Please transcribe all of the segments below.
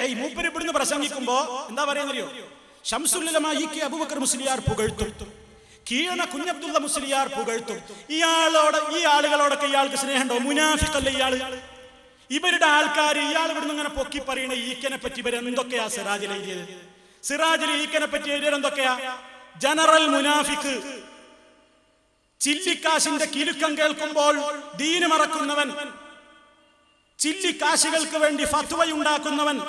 ഏയ് മൂപ്പര് ഇവിടുന്ന് പ്രസംഗിക്കുമ്പോ എന്താ പറയുന്നറിയോ? ഷംസുല്ലമായി അബൂബക്കർ മുസ്ലിയാർ പുകഴ്ത്തും. കീഴണ കുഞ്ഞബ്ദുള്ള മുസ്ലിയാർ പുകഴ്ത്തും. ഇയാളോട് ഈ ആളുകളോടൊക്കെ ഇയാൾക്ക് സ്നേഹമുണ്ടോ? മുനാഫിക്കല്ല ഇയാൾ ഇവരുടെ ആൾക്കാർ ഇയാൾ ഇവിടുന്ന് ഇങ്ങനെ പൊക്കി പറയണ ഈക്കനെ പറ്റി ഇവരെ എന്തൊക്കെയാ എഴുതിയത്? സിറാജിൽ ഈക്കനെ പറ്റി ഇവരെന്തൊക്കെയാ ജനറൽ മുനാഫിക്ക് ചില്ലിക്കാശിന്റെ കിലുക്കം കേൾക്കുമ്പോൾ ദീന് മറക്കുന്നവൻ. ചില്ലിക്കാശികൾക്ക് വേണ്ടി ഫത്വയുണ്ടാക്കുന്നവൻ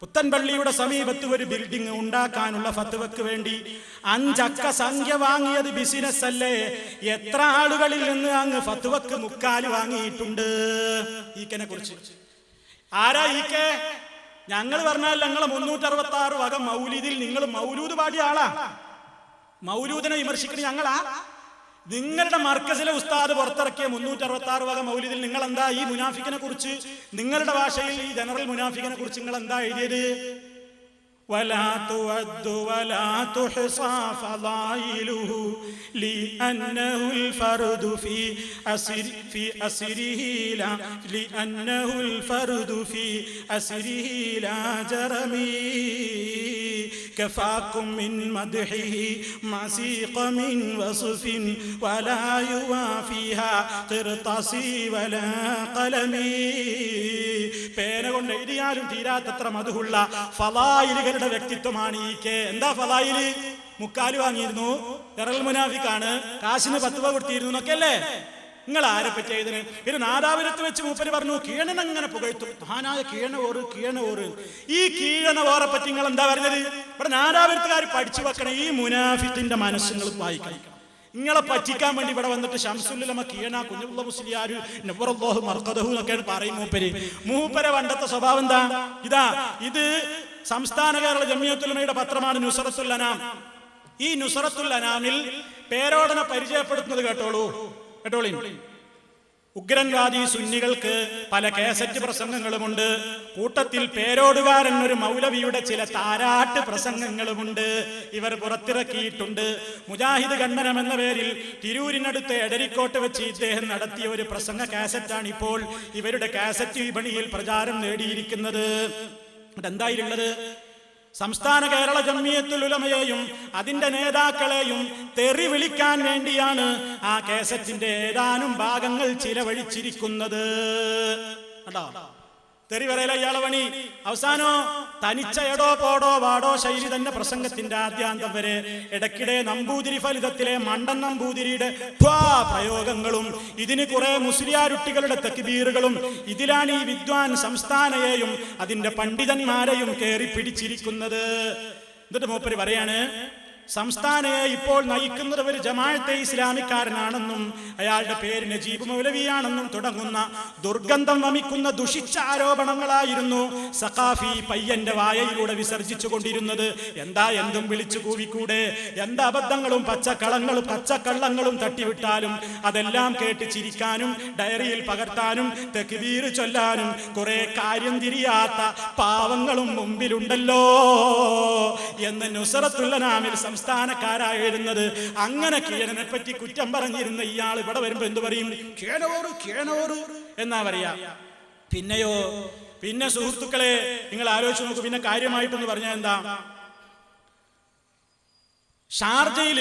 പുത്തൻപള്ളിയുടെ സമീപത്ത് ഒരു ബിൽഡിംഗ് ഉണ്ടാക്കാനുള്ള ഫത്വക്ക് വേണ്ടി അഞ്ചക്ക സംഖ്യ വാങ്ങിയത് ബിസിനസ് അല്ലേ? എത്ര ആളുകളിൽ നിന്ന് അങ്ങ് ഫത്വക്ക് മുക്കാൽ വാങ്ങിയിട്ടുണ്ട്? ഈക്കനെ കുറിച്ച്. ആരാ ഈക്കെ? ഞങ്ങൾ പറഞ്ഞാൽ ഞങ്ങളെ മുന്നൂറ്റി അറുപത്തി ആറ് വക മൗലീദിൽ നിങ്ങൾ മൗലൂദ് പാടിയ ആളാ. മൗലൂദിനെ വിമർശിക്കണ ഞങ്ങളാ? നിങ്ങളുടെ മർക്കസിലെ ഉസ്താദ് പുറത്തിറക്കിയ മുന്നൂറ്റി അറുപത്തി ആറ് വക മൗലിദിൽ നിങ്ങൾ എന്താ ഈ മുനാഫിക്കിനെ കുറിച്ച്? നിങ്ങളുടെ ഭാഷയിൽ ഈ ജനറൽ മുനാഫിക്കിനെ കുറിച്ച് നിങ്ങൾ എന്താ എഴുതിയത്? ولا تود ولا تحصى فضائله لأنه الفرد في أسر في أسره لا لأنه الفرد في أسره لا جرمي كفاكم من مدحه معسيق من وصف ولا يوافيها قرطاسي ولا قلمي. പേന കൊണ്ട് എഴുതിയാലും തീരാത്തത്ര മധുഹുള്ള ഫലായിലുകളുടെ വ്യക്തിത്വമാണ് ഈ കെ. എന്താ ഫലായിൽ? മുക്കാൽ വാങ്ങിയിരുന്നു. തെറൽ മുനാഫിക്കാണ്. കാശിന് പത്ത് രൂപ കൊടുത്തിരുന്നു എന്നൊക്കെ അല്ലേ? നിങ്ങൾ ആരെ പറ്റി പിന്നെ നാദാപുരത്ത് വെച്ച് മൂപ്പര് പറഞ്ഞു കീഴൻ അങ്ങനെ പുകഴ്ത്തും. മഹാനായ കീഴണ ഓറ് കീഴണ ഓറ് ഈ കീഴണ ഓറെ പറ്റി നിങ്ങൾ എന്താ പറഞ്ഞത്? ഇവിടെ നാദാപുരത്തുകാർ പഠിച്ചു വെക്കണം ഈ മുനാഫിത്തിന്റെ മനസ്സുകൾ വായിക്കണം. നിങ്ങളെ പറ്റിക്കാൻ വേണ്ടി ഇവിടെ വന്നിട്ട് ഷംസുല്ലമ കീണ കുഞ്ഞുള്ള മുസ്ലിയാര്. നബറല്ലാഹു പറയും മൂപ്പര്. മൂപ്പരെ വണ്ടത്തെ സ്വഭാവം എന്താ? ഇതാ ഇത് സംസ്ഥാന കേരള ജമിയത്തുലമയുടെ പത്രമാണ് നുസറത്തുൽ അനാം. ഈ നുസറത്തുൽ അനാമിൽ പേരോടനെ പരിചയപ്പെടുത്തുന്നത് കേട്ടോളൂ. കേട്ടോളി ഉഗ്രൻവാദി സുന്നികൾക്ക് പല കേസറ്റ് പ്രസംഗങ്ങളുമുണ്ട്. കൂട്ടത്തിൽ പേരോടുകാരൻ ഒരു മൗലവിയുടെ ചില താരാട്ട് പ്രസംഗങ്ങളുമുണ്ട്. ഇവർ പുറത്തിറക്കിയിട്ടുണ്ട്. മുജാഹിദ് ഖണ്ഡനം എന്ന പേരിൽ തിരൂരിനടുത്ത് എടരിക്കോട്ട് വെച്ച് ഇദ്ദേഹം നടത്തിയ ഒരു പ്രസംഗ കാസറ്റാണ് ഇപ്പോൾ ഇവരുടെ കാസറ്റ് വിപണിയിൽ പ്രചാരം നേടിയിരിക്കുന്നത്. എന്തായിരുന്നത് സംസ്ഥാന കേരള ജമ്മിയത്തുൽ ഉലമയെയും അതിന്റെ നേതാക്കളെയും തെറി വിളിക്കാൻ വേണ്ടിയാണ് ആ കേസറ്റിന്റെ ഏതാനും ഭാഗങ്ങൾ ചിലവഴിച്ചിരിക്കുന്നത്. കണ്ടോ? തെറി പറയല ഇയാളെ പണി അവസാനോ തനിച്ച എടോ പോടോ വാടോ ശൈലി തന്നെ പ്രസംഗത്തിന്റെ ആദ്യാന്തം വരെ. ഇടയ്ക്കിടെ നമ്പൂതിരി ഫലിതത്തിലെ മണ്ടൻ നമ്പൂതിരിയുടെ പ്രയോഗങ്ങളും ഇതിന് കുറെ മുസ്ലിയാരുട്ടികളുടെ തെക്കുബീറുകളും ഇതിലാണ് ഈ വിദ്വാൻ സംസ്ഥാനയെയും അതിന്റെ പണ്ഡിതന്മാരെയും കയറി പിടിച്ചിരിക്കുന്നത്. എന്നിട്ട് മൂപ്പര് പറയാണ് സംസ്ഥാനയെ ഇപ്പോൾ നയിക്കുന്നത് ഒരു ജമാഅത്തെ ഇസ്ലാമിക്കാരനാണെന്നും അയാളുടെ പേര് നജീബ് മൗലവിയാണെന്നും തുടങ്ങുന്ന ദുർഗന്ധം വമിക്കുന്ന ദുഷിച്ച ആരോപണങ്ങളായിരുന്നു സഖാഫി പയ്യന്റെ വായയിലൂടെ വിസർജിച്ചു കൊണ്ടിരുന്നത് എന്താ എന്തും വിളിച്ചു കൂവിക്കൂടെ? എന്താ അബദ്ധങ്ങളും പച്ചക്കളങ്ങളും പച്ചക്കള്ളങ്ങളും തട്ടിവിട്ടാലും അതെല്ലാം കേട്ട് ചിരിക്കാനും ഡയറിയിൽ പകർത്താനും തെക്കുവീർ ചൊല്ലാനും കുറെ കാര്യം തിരിയാത്ത പാവങ്ങളും മുമ്പിലുണ്ടല്ലോ എന്ന് നുസറത്തുള്ള നാമിൽ സംസ്ഥാനക്കാരായി എഴുതുന്നത് അങ്ങനെ കീഴനെ പറ്റി കുറ്റം പറഞ്ഞിരുന്ന ഇയാൾ ഇവിടെ വരുമ്പോ എന്തു പറയും? കേണോറ് കേണോറ് എന്നാ പറയാ? പിന്നെയോ? പിന്നെ സുഹൃത്തുക്കളെ നിങ്ങൾ ആലോചിച്ച് നോക്കൂ. പിന്നെ കാര്യമായിട്ടൊന്ന് പറഞ്ഞാൽ എന്താ? ഷാർജയിൽ